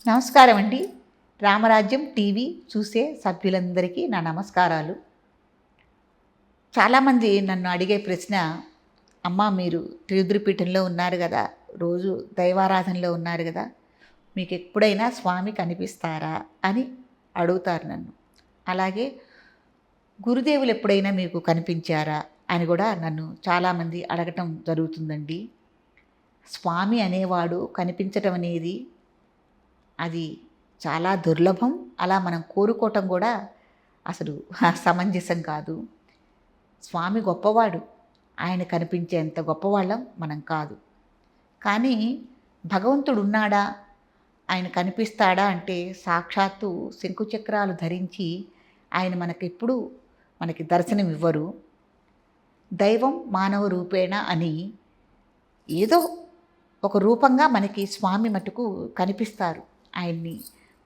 నమస్కారం అండి. రామరాజ్యం టీవీ చూసే సభ్యులందరికీ నా నమస్కారాలు. చాలామంది నన్ను అడిగే ప్రశ్న అమ్మ మీరు త్రియుద్రిపీఠంలో ఉన్నారు కదా రోజు దైవారాధనలో ఉన్నారు కదా మీకు ఎప్పుడైనా స్వామి కనిపిస్తారా? అని అడుగుతారు నన్ను. అలాగే గురుదేవులు ఎప్పుడైనా మీకు కనిపించారా? అని కూడా నన్ను చాలామంది అడగటం జరుగుతుందండి. స్వామి అనేవాడు కనిపించటం అనేది అది చాలా దుర్లభం. అలా మనం కోరుకోవటం కూడా అసలు సమంజసం కాదు. స్వామి గొప్పవాడు. ఆయన కనిపించేంత గొప్పవాళ్ళం మనం కాదు. కానీ భగవంతుడు ఉన్నాడా? ఆయన కనిపిస్తాడా అంటే సాక్షాత్తు శంకుచక్రాలు ధరించి ఆయన మనకెప్పుడు మనకి దర్శనం ఇవ్వరు దైవం మానవ రూపేణ అని ఏదో ఒక రూపంగా మనకి స్వామి మటుకు కనిపిస్తారు. ఆయన్ని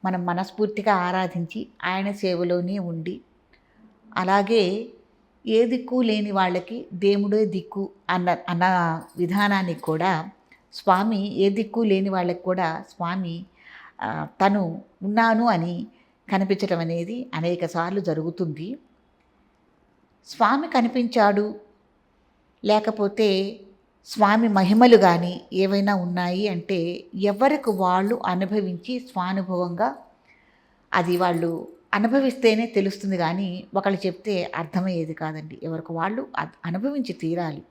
మనం మనస్ఫూర్తిగా ఆరాధించి ఆయన సేవలోనే ఉండి అలాగే ఏ దిక్కు లేని వాళ్ళకి దేవుడే దిక్కు అన్న అన్న విధానానికి కూడా స్వామి ఏ దిక్కు లేని వాళ్ళకి కూడా స్వామి తను ఉన్నాను అని కనిపించడం అనేది అనేక సార్లు జరుగుతుంది. స్వామి కనిపించాడు లేకపోతే స్వామి మహిమలు కానీ ఏవైనా ఉన్నాయి అంటే ఎవరికి వాళ్ళు అనుభవించి స్వానుభవంగా అది వాళ్ళు అనుభవిస్తేనే తెలుస్తుంది కానీ ఒకళ్ళు చెప్తే అర్థమయ్యేది కాదండి. ఎవరికి వాళ్ళు అద్- అనుభవించి తీరాలి.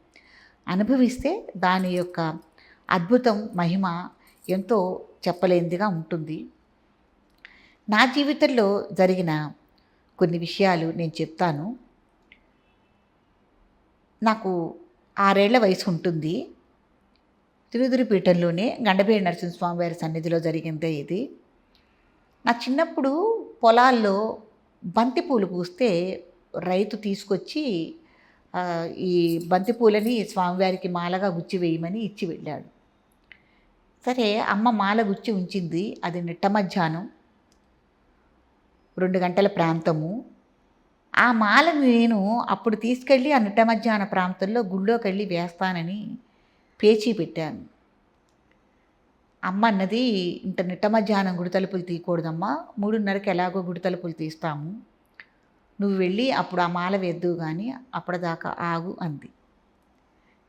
అనుభవిస్తే దాని యొక్క అద్భుతం మహిమ ఎంతో చెప్పలేనిదిగా ఉంటుంది. నా జీవితంలో జరిగిన కొన్ని విషయాలు నేను చెప్తాను. నాకు ఆరేళ్ళ వయసు ఉంటుంది. తిరుదిరిపీఠంలోనే గండపేడి నరసింహస్వామి వారి సన్నిధిలో జరిగిందే ఇది. నా చిన్నప్పుడు పొలాల్లో బంతిపూలు పూస్తే రైతు తీసుకొచ్చి ఈ బంతిపూలని స్వామివారికి మాలగా గుచ్చి వేయమని ఇచ్చి వెళ్ళాడు. సరే అమ్మ మాల గుచ్చి ఉంచింది. అది నిట్ట మధ్యాహ్నం. రెండు గంటల ప్రాంతము. ఆ మాలను నేను అప్పుడు తీసుకెళ్ళి ఆ నిట్టమధ్యాహ్న ప్రాంతంలో గుళ్ళోకి వెళ్ళి వేస్తానని పేచీ పెట్టాను. అమ్మ అన్నది ఇంత నిట్టమధ్యాహ్నం గుడి తలుపులు తీయకూడదమ్మా మూడున్నరకి ఎలాగో గుడి తలుపులు తీస్తాము. నువ్వు వెళ్ళి అప్పుడు ఆ మాల వేద్దువు కానీ అప్పటిదాకా ఆగు అంది.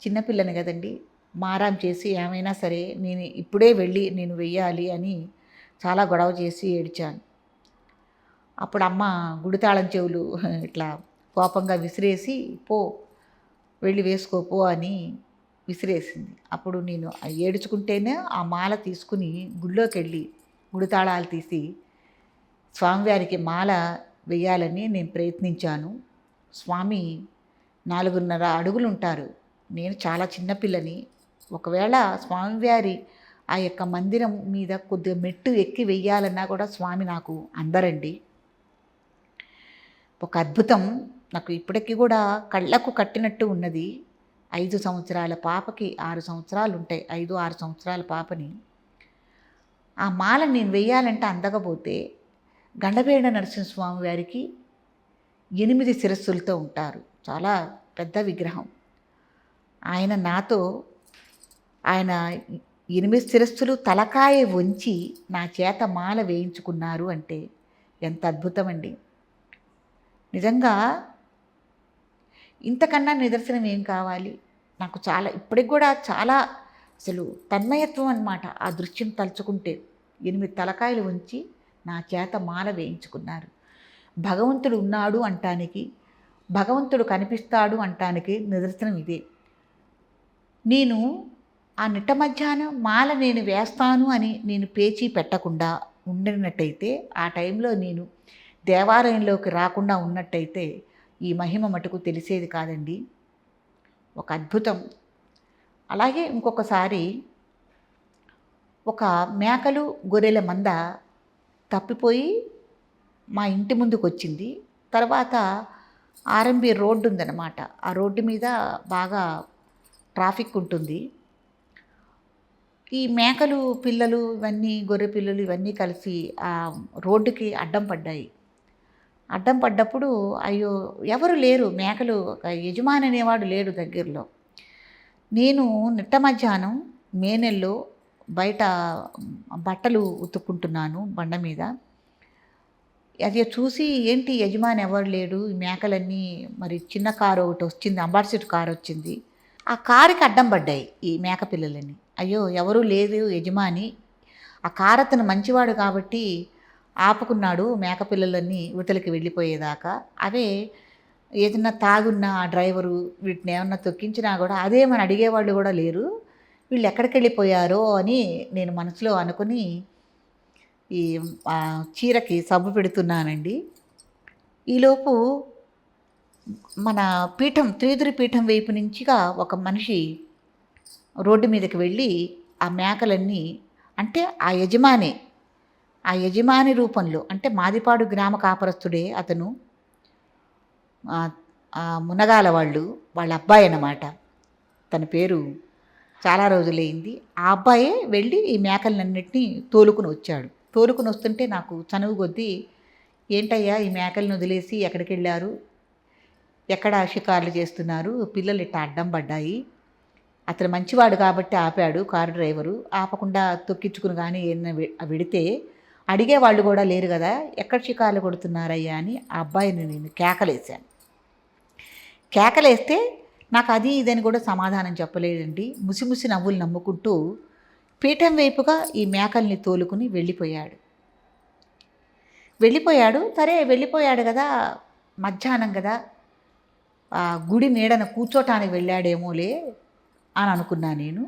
చిన్నపిల్లని కదండి మారాం చేసి ఏమైనా సరే నేను ఇప్పుడే వెళ్ళి నేను వెయ్యాలి అని చాలా గొడవ చేసి ఏడ్చాను. అప్పుడు అమ్మ గుడితాళం చెవులు ఇట్లా కోపంగా విసిరేసి పో వెళ్ళి వేసుకోపో అని విసిరేసింది. అప్పుడు నేను ఏడుచుకుంటేనే ఆ మాల తీసుకుని గుళ్ళోకి వెళ్ళి గుడితాళాలు తీసి స్వామివారికి మాల వేయాలని నేను ప్రయత్నించాను. స్వామి నాలుగున్నర అడుగులు ఉంటారు నేను చాలా చిన్నపిల్లని ఒకవేళ స్వామివారి ఆ యొక్క మందిరం మీద కొద్దిగా మెట్టు ఎక్కి వెయ్యాలన్నా కూడా స్వామి నాకు అందరండి. ఒక అద్భుతం. నాకు ఇప్పటికీ కూడా కళ్ళకు కట్టినట్టు ఉన్నది. ఐదు సంవత్సరాల పాపకి ఆరు సంవత్సరాలు ఉంటాయి. ఐదు ఆరు సంవత్సరాల పాపని. ఆ మాల నేను వేయాలంటే అందకపోతే గండవేడ నరసింహస్వామి వారికి ఎనిమిది శిరస్సులతో ఉంటారు. చాలా పెద్ద విగ్రహం. ఆయన నాతో ఆయన ఎనిమిది శిరస్సులు తలకాయ వంచి నా చేత మాల వేయించుకున్నారు అంటే ఎంత అద్భుతం అండి నిజంగా ఇంతకన్నా నిదర్శనం ఏం కావాలి? నాకు చాలా ఇప్పటికి కూడా చాలా అసలు తన్మయత్వం అన్నమాట ఆ దృశ్యం తలుచుకుంటే. ఎనిమిది తలకాయలు ఉంచి నా చేత మాల వేయించుకున్నారు. భగవంతుడు ఉన్నాడు అంటానికి భగవంతుడు కనిపిస్తాడు అంటానికి నిదర్శనం ఇదే. నేను ఆ నిట్ట మధ్యాహ్నం మాల నేను వేస్తాను అని నేను పేచీ పెట్టకుండా ఉండినట్టయితే ఆ టైంలో నేను దేవాలయంలోకి రాకుండా ఉన్నట్టయితే ఈ మహిమ మటుకు తెలిసేది కాదండి. ఒక అద్భుతం. అలాగే ఇంకొకసారి ఒక మేకలు గొర్రెల మంద తప్పిపోయి మా ఇంటి ముందుకు వచ్చింది తర్వాత ఆర్ఎంబి రోడ్డు ఉందన్నమాట. ఆ రోడ్డు మీద బాగా ట్రాఫిక్ ఉంటుంది. ఈ మేకలు పిల్లలు ఇవన్నీ గొర్రె పిల్లలు ఇవన్నీ కలిసి ఆ రోడ్డుకి అడ్డం పడ్డాయి. అడ్డం పడ్డప్పుడు అయ్యో ఎవరు లేరు. మేకలు ఒక యజమాని అనేవాడు లేడు దగ్గరలో. నేను నిట్ట మధ్యాహ్నం మే నెలలో బయట బట్టలు ఉతుక్కుంటున్నాను బండ మీద. అది చూసి ఏంటి యజమాని ఎవరు లేడు? ఈ మేకలన్నీ మరి చిన్న కారు ఒకటి వచ్చింది అంబార్సిట్ కారు వచ్చింది. ఆ కారుకి అడ్డం పడ్డాయి ఈ మేక పిల్లలని. అయ్యో ఎవరూ లేదు యజమాని. ఆ కారు అతను మంచివాడు కాబట్టి ఆపుకున్నాడు మేకపిల్లలన్నీ ఉతలికి వెళ్ళిపోయేదాకా. అవే ఏదన్నా తాగున్న ఆ డ్రైవరు వీటిని ఏమన్నా తొక్కించినా కూడా అదే మన అడిగేవాళ్ళు కూడా లేరు. వీళ్ళు ఎక్కడికి వెళ్ళిపోయారో అని నేను మనసులో అనుకుని ఈ చీరకి సబ్బు పెడుతున్నానండి. ఈలోపు మన పీఠం త్రిదురి పీఠం వైపు నుంచిగా ఒక మనిషి రోడ్డు మీదకి వెళ్ళి ఆ మేకలన్నీ అంటే ఆ యజమాని ఆ యజమాని రూపంలో అంటే మాదిపాడు గ్రామ కాపరస్తుడే అతను మునగాల వాళ్ళు వాళ్ళ అబ్బాయి అన్నమాట. తన పేరు చాలా రోజులైంది. ఆ అబ్బాయే వెళ్ళి ఈ మేకలన్నింటినీ తోలుకుని వచ్చాడు. తోలుకుని వస్తుంటే నాకు చనువు కొద్దీ ఏంటయ్యా ఈ మేకలను వదిలేసి ఎక్కడికి వెళ్ళారు ఎక్కడ షికార్లు చేస్తున్నారు? పిల్లలు ఇట్లా అడ్డం పడ్డాయి. అతను మంచివాడు కాబట్టి ఆపాడు కారు డ్రైవరు. ఆపకుండా తొక్కించుకుని కానీ ఏమైనా విడితే అడిగే వాళ్ళు కూడా లేరు కదా ఎక్కడ చికాలు కొడుతున్నారయ్యా అని ఆ అబ్బాయిని నేను కేకలేశాను. కేకలేస్తే నాకు అది ఇదని కూడా సమాధానం చెప్పలేదండి. ముసిముసి నవ్వులు నమ్ముకుంటూ పీఠం వైపుగా ఈ మేకల్ని తోలుకుని వెళ్ళిపోయాడు. వెళ్ళిపోయాడు సరే వెళ్ళిపోయాడు కదా మధ్యాహ్నం కదా ఆ గుడి నీడన కూర్చోటానికి వెళ్ళాడేమోలే అని అనుకున్నా నేను.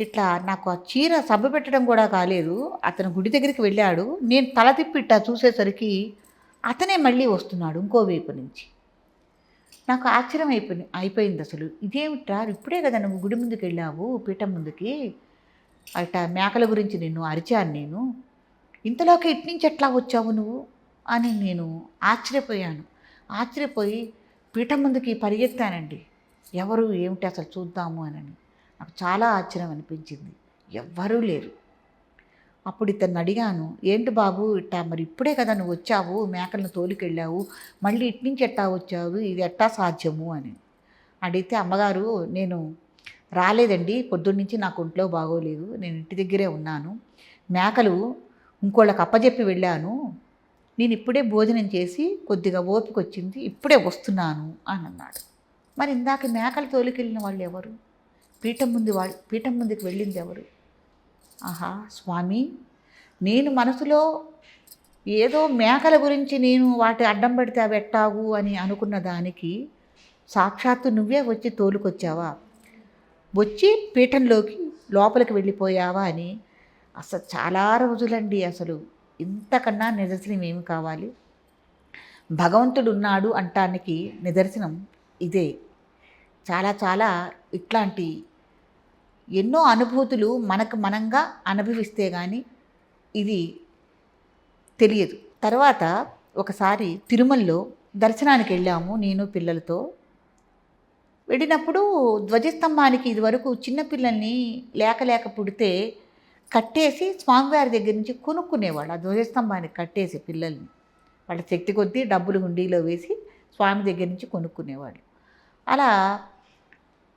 ఇట్లా నాకు ఆ చీర సబ్బు పెట్టడం కూడా కాలేదు. అతను గుడి దగ్గరికి వెళ్ళాడు. నేను తల తిప్పిట్ట చూసేసరికి అతనే మళ్ళీ వస్తున్నాడు ఇంకో వైపు నుంచి. నాకు ఆశ్చర్యం అయిపోయింది అయిపోయింది అసలు. ఇదేమిట్రా? ఇప్పుడే కదా నువ్వు గుడి ముందుకు వెళ్ళావు పీఠం ముందుకి. అట మేకల గురించి నిన్ను అరిచాను నేను. ఇంతలోకి ఇటు నుంచి ఎట్లా వచ్చావు నువ్వు? అని నేను ఆశ్చర్యపోయాను. ఆశ్చర్యపోయి పీఠం ముందుకి పరిగెత్తానండి. ఎవరు ఏమిటి అసలు చూద్దాము అని. నాకు చాలా ఆశ్చర్యం అనిపించింది. ఎవ్వరూ లేరు. అప్పుడు ఇతన్ని అడిగాను ఏంటి బాబు ఇట్టా మరి ఇప్పుడే కదా నువ్వు వచ్చావు మేకలను తోలికెళ్ళావు మళ్ళీ ఇటు నుంచి ఎట్టా వచ్చావు ఇది ఎట్టా సాధ్యము? అని. అడిగితే అమ్మగారు నేను రాలేదండి పొద్దున్నుంచి నాకు ఒంట్లో బాగోలేదు నేను ఇంటి దగ్గరే ఉన్నాను. మేకలు ఇంకోళ్ళకి అప్పజెప్పి వెళ్ళాను. నేను ఇప్పుడే భోజనం చేసి కొద్దిగా ఓపిక వచ్చింది ఇప్పుడే వస్తున్నాను అని అన్నాడు. మరి ఇందాక మేకలు తోలికెళ్ళిన వాళ్ళు ఎవరు? పీఠం ముందు వాళ్ళు పీఠం ముందుకు వెళ్ళింది ఎవరు? ఆహా స్వామి నేను మనసులో ఏదో మేకల గురించి నేను వాటి అడ్డం పెడితే అవి ఎట్టాగు అని అనుకున్న దానికి సాక్షాత్తు నువ్వే వచ్చి తోలుకొచ్చావా? వచ్చి పీఠంలోకి లోపలికి వెళ్ళిపోయావా అని అసలు చాలా రోజులండి అసలు. ఇంతకన్నా నిదర్శనం ఏమి కావాలి? భగవంతుడు ఉన్నాడు అంటానికి నిదర్శనం ఇదే. చాలా చాలా ఇట్లాంటి ఎన్నో అనుభూతులు మనకు మనంగా అనుభవిస్తే కానీ ఇది తెలియదు. తర్వాత ఒకసారి తిరుమలలో దర్శనానికి వెళ్ళాము నేను పిల్లలతో. వెళ్ళినప్పుడు ధ్వజస్తంభానికి ఇదివరకు చిన్నపిల్లల్ని లేక లేక పుడితే కట్టేసి స్వామివారి దగ్గర నుంచి కొనుక్కునేవాళ్ళు. ఆ ధ్వజస్తంభానికి కట్టేసి పిల్లల్ని. వాళ్ళ శక్తి కొద్దీ డబ్బులు హుండీలో వేసి స్వామి దగ్గర నుంచి కొనుక్కునేవాళ్ళు. అలా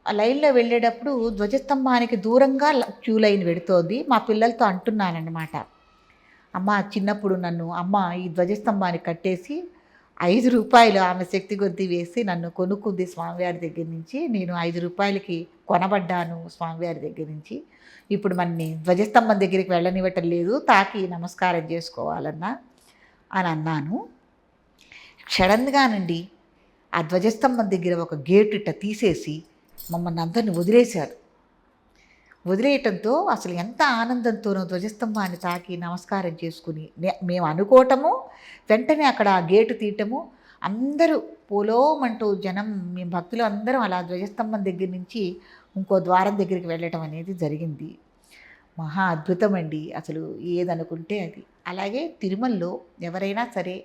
ఆ లైన్లో వెళ్ళేటప్పుడు ధ్వజస్తంభానికి దూరంగా ల- క్యూ లైన్ పెడుతోంది మా పిల్లలతో అంటున్నానన్నమాట. అమ్మ చిన్నప్పుడు నన్ను అమ్మ ఈ ధ్వజస్తంభానికి కట్టేసి ఐదు రూపాయలు ఆమె శక్తి కొద్దీ వేసి నన్ను కొనుక్కుంది స్వామివారి దగ్గర నుంచి. నేను ఐదు రూపాయలకి కొనబడ్డాను స్వామివారి దగ్గర నుంచి. ఇప్పుడు మన్ని ధ్వజస్తంభం దగ్గరికి వెళ్ళనివ్వటం లేదు. తాకి నమస్కారం చేసుకోవాలన్నా అని అన్నాను. సడన్గానండి ఆ ధ్వజస్తంభం దగ్గర ఒక గేటు ఇట్ట తీసేసి మమ్మల్ని అందరిని వదిలేశారు. వదిలేయటంతో అసలు ఎంత ఆనందంతోనో ధ్వజస్తంభాన్ని తాకి నమస్కారం చేసుకుని మేము అనుకోవటము వెంటనే అక్కడ గేటు తీయటము అందరూ పోలోమంటూ జనం మేము భక్తులు అందరం అలా ధ్వజస్తంభం దగ్గర నుంచి ఇంకో ద్వారం దగ్గరికి వెళ్ళటం అనేది జరిగింది. మహా అద్భుతం అండి అసలు ఏదనుకుంటే అది. అలాగే తిరుమలలో ఎవరైనా సరే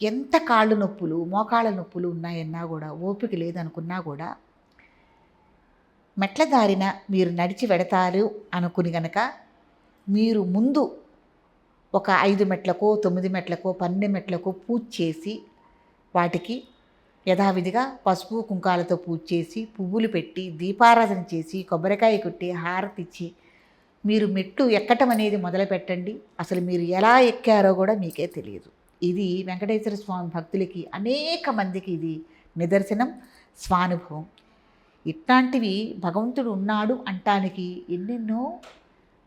ఎంత కాళ్ళు నొప్పులు మోకాళ్ళ నొప్పులు ఉన్నాయన్నా కూడా ఓపిక లేదనుకున్నా కూడా మెట్ల దారిన మీరు నడిచి వెడతారు అనుకుని గనక మీరు ముందు ఒక ఐదు మెట్లకో తొమ్మిది మెట్లకో పన్నెండు మెట్లకో పూజ చేసి వాటికి యథావిధిగా పసుపు కుంకాలతో పూజ చేసి పువ్వులు పెట్టి దీపారాధన చేసి కొబ్బరికాయ కొట్టి హారతిచ్చి మీరు మెట్టు ఎక్కటం అనేది మొదలు పెట్టండి. అసలు మీరు ఎలా ఎక్కారో కూడా మీకే తెలియదు. ఇది వెంకటేశ్వర స్వామి భక్తులకి అనేక మందికి ఇది నిదర్శనం స్వానుభవం. ఇట్లాంటివి భగవంతుడు ఉన్నాడు అంటానికి ఎన్నెన్నో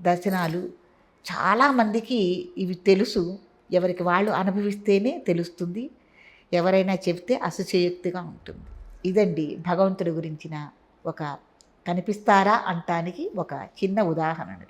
దర్శనాలు. చాలామందికి ఇవి తెలుసు. ఎవరికి వాళ్ళు అనుభవిస్తేనే తెలుస్తుంది. ఎవరైనా చెప్తే అసచేయుక్తిగా ఉంటుంది. ఇదండి భగవంతుడి గురించిన ఒక కనిపిస్తారా అంటానికి ఒక చిన్న ఉదాహరణ